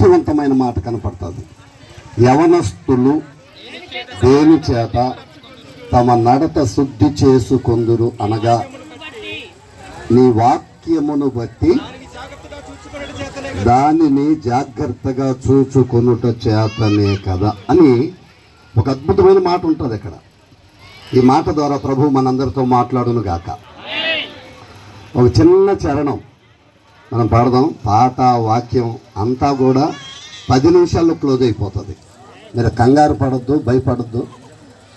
శక్తివంతమైన మాట కనపడుతుంది. యవనస్తులు దేని చేత తమ నడత శుద్ధి చేసుకొందురు అనగా నీ వాక్యమును బట్టి దానిని జాగ్రత్తగా చూచుకొనుట చేతనే కదా అని ఒక అద్భుతమైన మాట ఉంటుంది ఇక్కడ ఈ మాట ద్వారా ప్రభు మనందరితో మాట్లాడును గాక ఒక చిన్న చరణం. మనం పాడదాం. పాట వాక్యం అంతా కూడా పది నిమిషాల్లో క్లోజ్ అయిపోతుంది. మీరు కంగారు పడద్దు భయపడద్దు.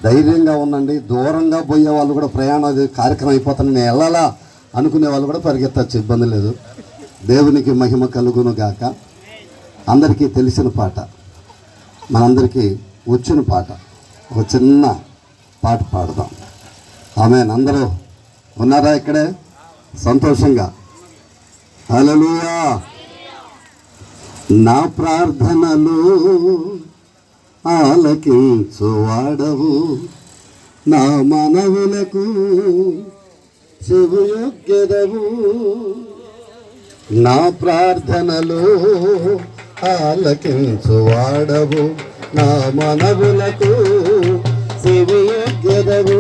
ధైర్యంగా ఉండండి. దూరంగా పోయే వాళ్ళు కూడా ప్రయాణం అది కార్యక్రమం అయిపోతుంది. నేను వెళ్ళాలా అనుకునే వాళ్ళు కూడా పరిగెత్తచ్చు ఇబ్బంది లేదు. దేవునికి మహిమ కలుగును గాక. అందరికీ తెలిసిన పాట. మనందరికీ వచ్చిన పాట. ఒక చిన్న పాట పాడదాం. ఆమె అందరూ ఉన్నారా ఇక్కడే? సంతోషంగా. హల్లెలూయా. నా ప్రార్థనలు ఆలకించు వాడవు నా మనవులకు చెవుయొగ్గెదవు నా ప్రార్థనలు ఆలకించు వాడవు నా మనవులకు చెవియొగ్గెదవు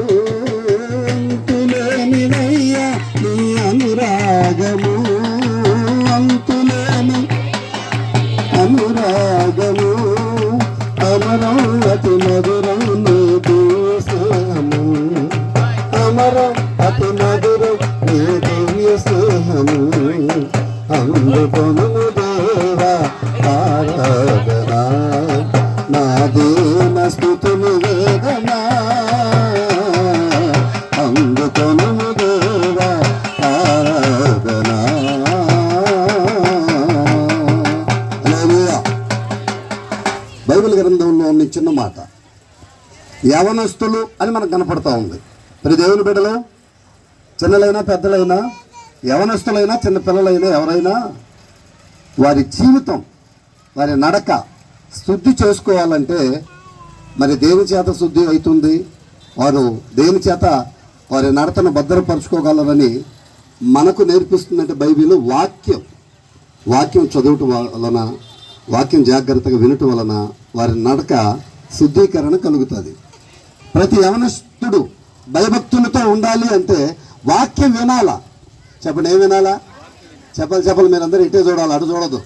స్నేహము అందుకొను దేవా ఆరాధనా నా దీన స్థుతులు వేదనా అందుకొను దేవా ఆరాధనా బైబిల్ గ్రంథంలో ఉన్న చిన్న మాట. యవనస్తులు అని మనకు కనపడతా ఉంది. ప్రతి దేవుని బిడ్డలు చిన్నలైనా పెద్దలైనా యవనస్తులైనా చిన్నపిల్లలైనా ఎవరైనా వారి జీవితం వారి నడక శుద్ధి చేసుకోవాలంటే మరి దేని చేత శుద్ధి అవుతుంది. వారు దేని చేత వారి నడతను భద్రపరచుకోగలరని మనకు నేర్పిస్తుందంటే బైబిల్ వాక్యం. వాక్యం చదవటం వలన వాక్యం జాగ్రత్తగా వినటం వలన వారి నడక శుద్ధీకరణ కలుగుతుంది. ప్రతి యవనస్తుడు భయభక్తులతో ఉండాలి అంటే వాక్యం వినాలా? చెప్పండి ఏం వినాలా? చెప్పాలి చెప్పాలి మీరందరూ ఇటే చూడాలి అటు చూడదు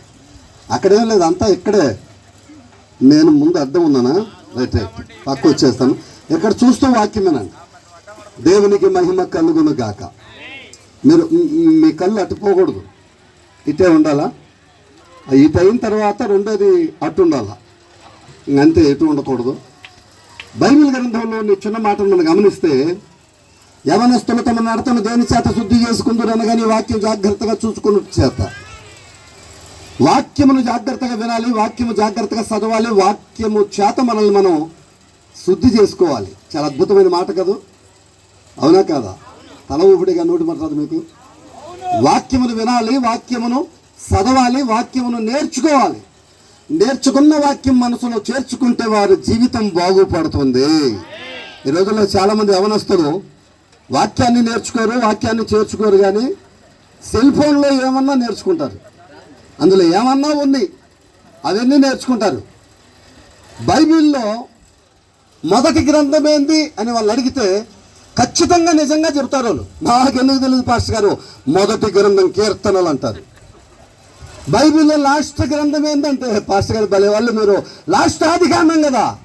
అక్కడేం లేదు అంతా ఇక్కడే. నేను ముందు అర్థం ఉన్నానా? Right right. పక్క వచ్చేస్తాను. ఇక్కడ చూస్తూ వాక్యం వినండి. దేవునికి మహిమ కలుగును గాక. మీరు మీ కళ్ళు అట్టుపోకూడదు ఇటే ఉండాలా? ఇటు అయిన తర్వాత రెండోది అటు ఉండాలా? అంతే ఎటు ఉండకూడదు. బైబిల్ గ్రంథంలో నీ చిన్న మాటను మనం గమనిస్తే యవనస్తులు తమ నడతను దేని చేత శుద్ధి చేసుకుందరు అనగాని వాక్యం జాగ్రత్తగా చూసుకున్న చేత. వాక్యమును జాగ్రత్తగా వినాలి వాక్యము జాగ్రత్తగా చదవాలి వాక్యము చేత మనల్ని మనం శుద్ధి చేసుకోవాలి. చాలా అద్భుతమైన మాట కదా? అవునా కాదా? తల ఊపిడిగా నోటి మాట్లాదు మీకు? వాక్యమును వినాలి వాక్యమును చదవాలి వాక్యమును నేర్చుకోవాలి. నేర్చుకున్న వాక్యం మనసులో చేర్చుకుంటే వారి జీవితం బాగుపడుతుంది. ఈ రోజుల్లో చాలామంది యవనస్తులు వాక్యాన్ని నేర్చుకోరు వాక్యాన్ని చేర్చుకోరు కానీ సెల్ ఫోన్లో ఏమన్నా నేర్చుకుంటారు. అందులో ఏమన్నా ఉంది అవన్నీ నేర్చుకుంటారు. బైబిల్లో మొదటి గ్రంథం ఏంది అని వాళ్ళు అడిగితే ఖచ్చితంగా నిజంగా చెప్తారు వాళ్ళు. నాకెందుకు తెలియదు పాస్టర్ గారు? మొదటి గ్రంథం కీర్తనలు అంటారు. బైబిల్లో లాస్ట్ గ్రంథం ఏంటంటే పాస్టర్ గారు భలే వాళ్ళు మీరు. లాస్ట్ ఆది కదా.